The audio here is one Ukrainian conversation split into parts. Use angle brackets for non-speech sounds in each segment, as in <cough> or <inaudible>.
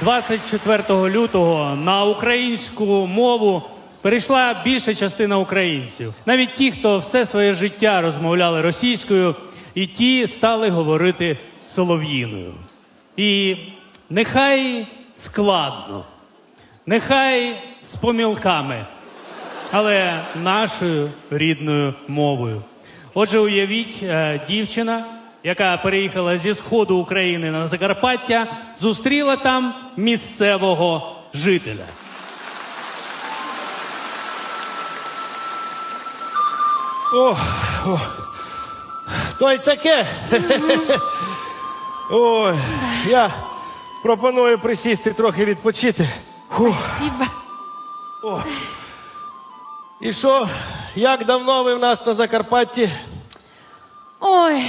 24 лютого на українську мову перейшла більша частина українців. Навіть ті, хто все своє життя розмовляли російською, і ті стали говорити солов'їною. І нехай складно, нехай з помілками, але нашою рідною мовою. Отже, уявіть, е, дівчина, яка переїхала зі сходу України на Закарпаття, зустріла там місцевого жителя. О, о. То й таке. Ой, я пропоную присісти трохи відпочити. Фух. Спасибо. І що, як давно ви в нас на Закарпатті? Ой,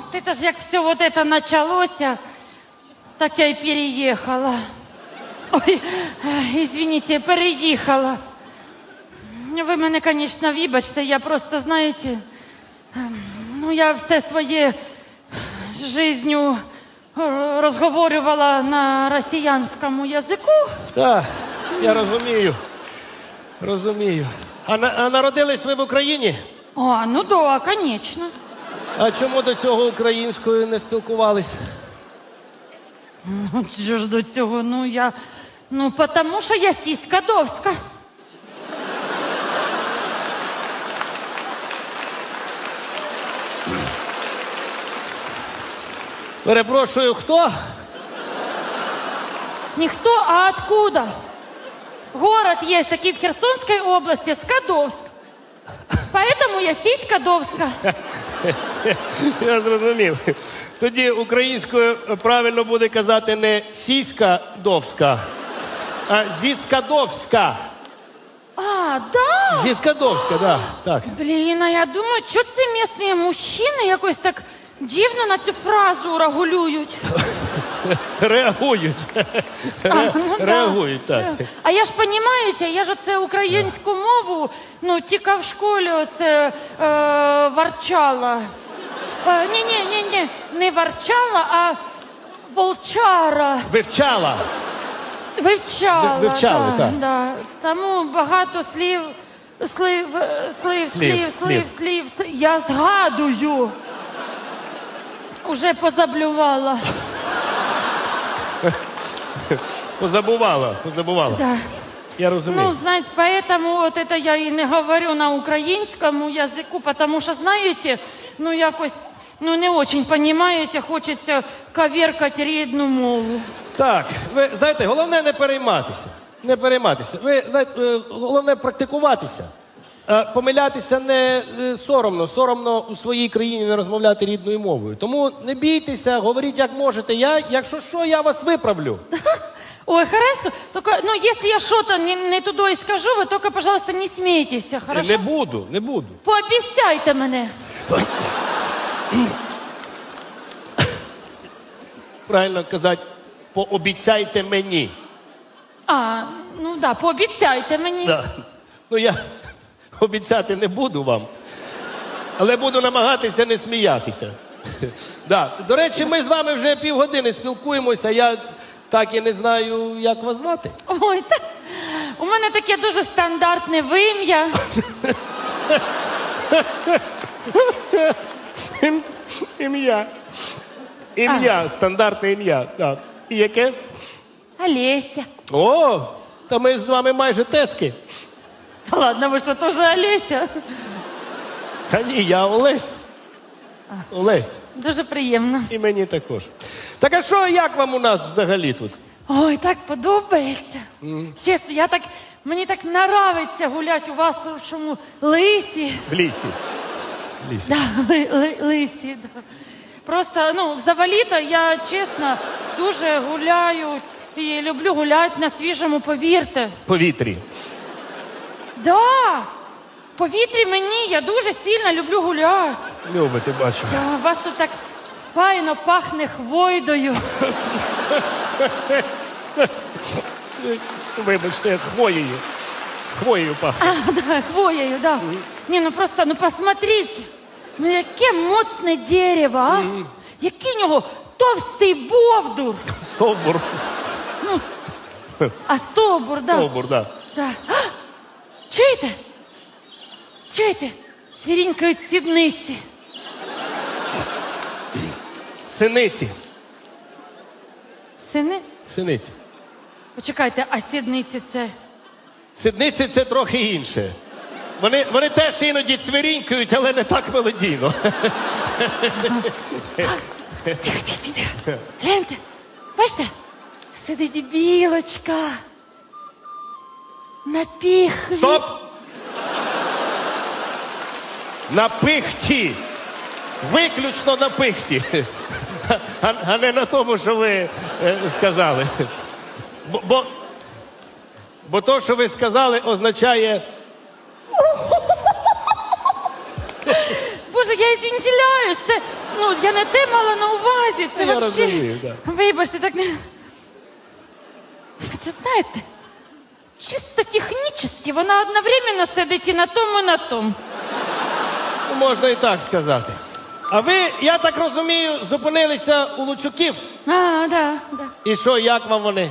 вот это ж як все вот это началося, так я і переїхала. Ой, извините, переїхала. Ви мене, звісно, вибачте, я просто, знаєте, ну я все своє жизнью е, розговорювала на росіянському язику. Так, я розумію. Розумію. А, а народились ви в Україні? А, ну да, конечно. А чому до цього українською не спілкувалися? Ну, що ж до цього? Ну я. Ну, потому що я сіська довська. Перепрошую, хто? Ніхто, а откуда? Город есть такий в Херсонской области, Скадовск. Поэтому я сіська довська. <laughs> Я зрозумів. Тоді українською правильно буде казати не сіська довська, а зіскадовська. А, да? Зіскадовська, да, так. Блін, а я думаю, що це місні мужчини якось так дивно на цю фразу регулюють. Реагують. Ре- Ну, да. Реагують, так. А я ж розумієте, я ж це українську мову, ну тільки в школі оце е, варчала. Е, ні, ні, ні, ні, не варчала, а волчара. Вивчала. Вивчала. Ви- вивчали, да, так. Да. Тому багато слів, слів, е, слів, слів, слів, слів. слів, слів. Я згадую. Уже позаблювала. Позабувала, позабувала. Да. Я розумію. Ну, знаете, поэтому вот это я и не говорю на українському язику, потому що, знаєте, ну якось, ну не очень понимаете, хочеться коверкати рідну мову. Так, ви знаєте, головне не перейматися. Не перейматися. Ви знаєте, е, головне практикуватися. Е, Помилятися не е, соромно, соромно у своїй країні не розмовляти рідною мовою. Тому не бійтеся, говоріть як можете. Я, якщо що, я вас виправлю. <laughs> Ой, хорошо, только, ну, если я что-то не, не туда и скажу, вы только, пожалуйста, не смейтесь, хорошо? Не буду, не буду. Пообіцяйте мене. Правильно казати, пообіцяйте мені. А, ну да, пообіцяйте мені. Да. Ну я обіцяти не буду вам, але буду намагатися не сміятися. Да. До речі, ми з вами вже півгодини спілкуємося. Я так і не знаю, як вас звати. Ой, та, у мене таке дуже стандартне вим'я. Ім'я. Ім'я, стандартне ім'я. Так. І яке? Олеся. О, та ми з вами майже тески. Та ладно, ви що, теж Олеся? Та ні, я Олесь. Олесь. Дуже приємно. І мені також. Так а що, як вам у нас взагалі тут? Ой, так подобається. Чесно, я так, мені так нравиться гуляти у вас у чому лисі. В лісі. В лісі. Да, ли, ли, лисі, да. Просто, ну, взагалі-то я чесно дуже гуляю і люблю гуляти на свіжому повірте. Повітрі. Да, повітрі мені, я дуже сильно люблю гуляти. Любите, бачу. Да, у вас тут так файно пахне хвойдою. Вибачте, хвоєю. Хвоєю пахне. А, да, хвоєю, да. Ні, ну просто, ну посмотрите, ну яке моцне дерево, а? Який у нього товстий бовдур. Стовбур. Ну, А стовбур, да. Стовбур, да. да. Чуєте? Чуєте? Свірінькають сідниці. Синиці. Сини? Синиці. Почекайте, а сідниці це. Сідниці це трохи інше. Вони, вони теж іноді цвірінькають, але не так мелодійно. Тихо, тихо, тихо. Гляньте, бачите? Сидить білочка. На піхві. Стоп! На пихті. Виключно на пихті. А, а не на тому, що ви е, сказали. Бо, бо, бо то, що ви сказали, означає. Боже, я ізвінтіляюсь. Це, ну, я не те мала на увазі. Це Я вообще... розумію, да. Вибачте, так не. Це знаєте, чисто технічно вона одновременно сидить і на тому, і на тому. Ну, можна і так сказати. А ви, я так розумію, зупинилися у Луцюків. А, да, да. І що, як вам вони?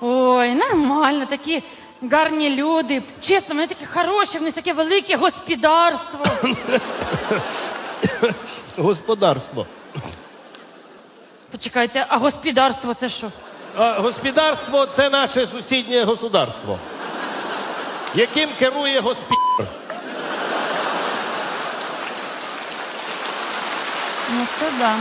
Ой, нормально, такі гарні люди. Чесно, вони такі хороші, в них таке велике господарство. Господарство. Почекайте, а господарство це що? Господарство це наше сусіднє государство, яким керує госпір. Ну, це да.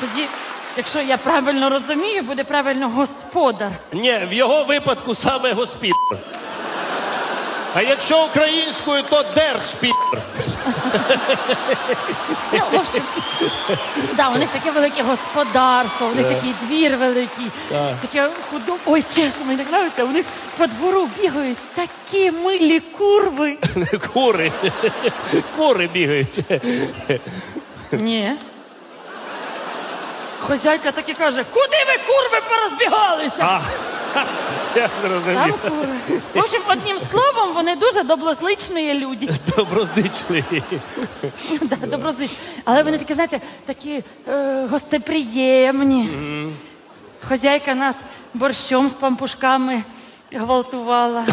Тоді, якщо я правильно розумію, буде правильно господар. Ні, в його випадку саме госпір. А якщо українською, то держпір. Ну, в общем, да, у них таке велике господарство, у них такий двір великий, таке худо. Ой, чесно, мені так подобається, у них по двору бігають такі милі курви. <laughs> Кури. Кури бігають. Ні. Хозяйка так і каже, куди ви курви порозбігалися? А, я зрозумів. В общем, одним словом, вони дуже доброзичні люди. Доброзичний. Да, доброзичні. Але вони такі, знаєте, такі е, гостеприємні. Хозяйка нас борщом з пампушками гвалтувала.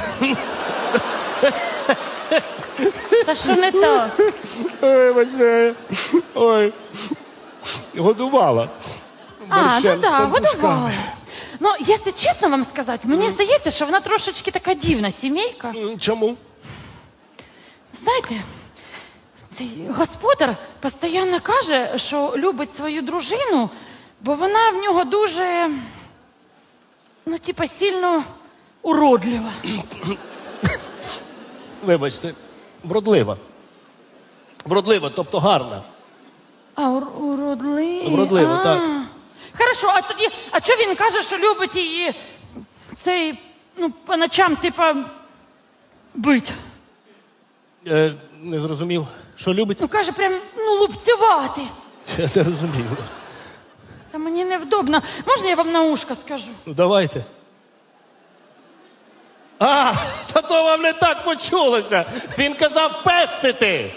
Та що не так? Ой, бачите. Ой. Годувала. А, ну Борщем з так, пампушками. годувала. Ну, якщо чесно вам сказати, мені здається, що вона трошечки така дивна сімейка. М, Чому? Знаєте, цей господар постійно каже, що любить свою дружину, бо вона в нього дуже, ну, типа, сильно уродлива. <coughs> Вибачте, вродлива. Вродлива, тобто гарна. А, ур- уродлива. Вродлива, так. Хорошо, а тоді, а чого він каже, що любить її цей, ну, по ночам, типа, бить? Е, не зрозумів, що любить? Ну, каже, прям, ну, лупцювати. Я не розумію вас. Та мені невдобно. Можна я вам на ушко скажу? Ну давайте. А, та то вам не так почулося. Він казав пестити.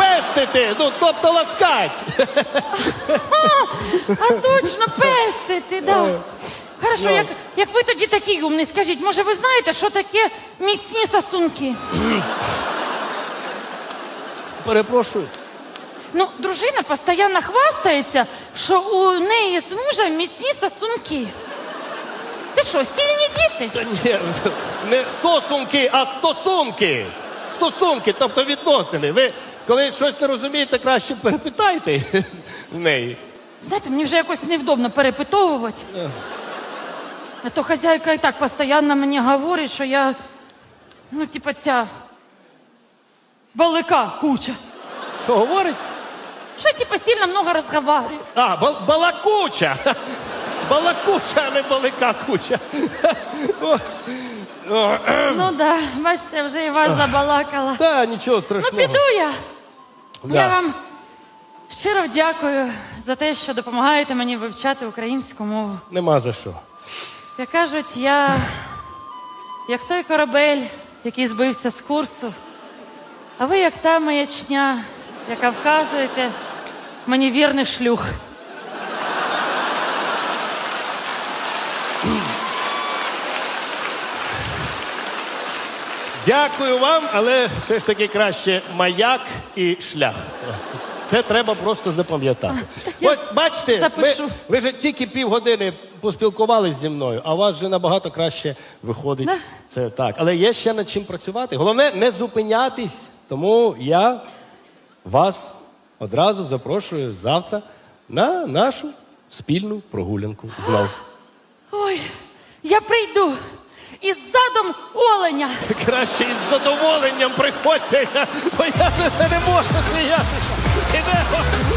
Пестити, ну тобто ласкать. А точно, пестити, да. Хорошо, як, як ви тоді такий умний, скажіть, може ви знаєте, що таке міцні сосунки? Перепрошую. Ну, дружина постійно хвастається, що у неї з мужем міцні сосунки. Це що, сильні діти? Та ні, не стосунки, а стосунки. Стосунки, тобто відносини. Ви коли щось не розумієте, краще перепитайте в неї. Знаєте, мені вже якось невдобно перепитовувати. А то хазяйка і так постійно мені говорить, що я, ну, типа, ця балика куча. Що говорить? Що типа, сильно много розговорюю. А, бал- балакуча. Балакуча, а не балика куча. Ну да, бачите, вже і вас забалакала. Та нічого страшного. Ну, піду я. Да. Я вам щиро дякую за те, що допомагаєте мені вивчати українську мову. Нема за що. Як кажуть, я як той корабель, який збився з курсу, а ви як та маячня, яка вказуєте мені вірних шлюх. Дякую вам, але все ж таки краще маяк і шлях. Це треба просто запам'ятати. Ось бачите, ви, запишу. ви вже тільки півгодини поспілкувались зі мною, а у вас вже набагато краще виходить. Це так. Але є ще над чим працювати. Головне не зупинятись. Тому я вас одразу запрошую завтра на нашу спільну прогулянку знов. Ой, я прийду із задом оленя. Краще із задоволенням приходьте, бо я не можу сміятися. Ідемо.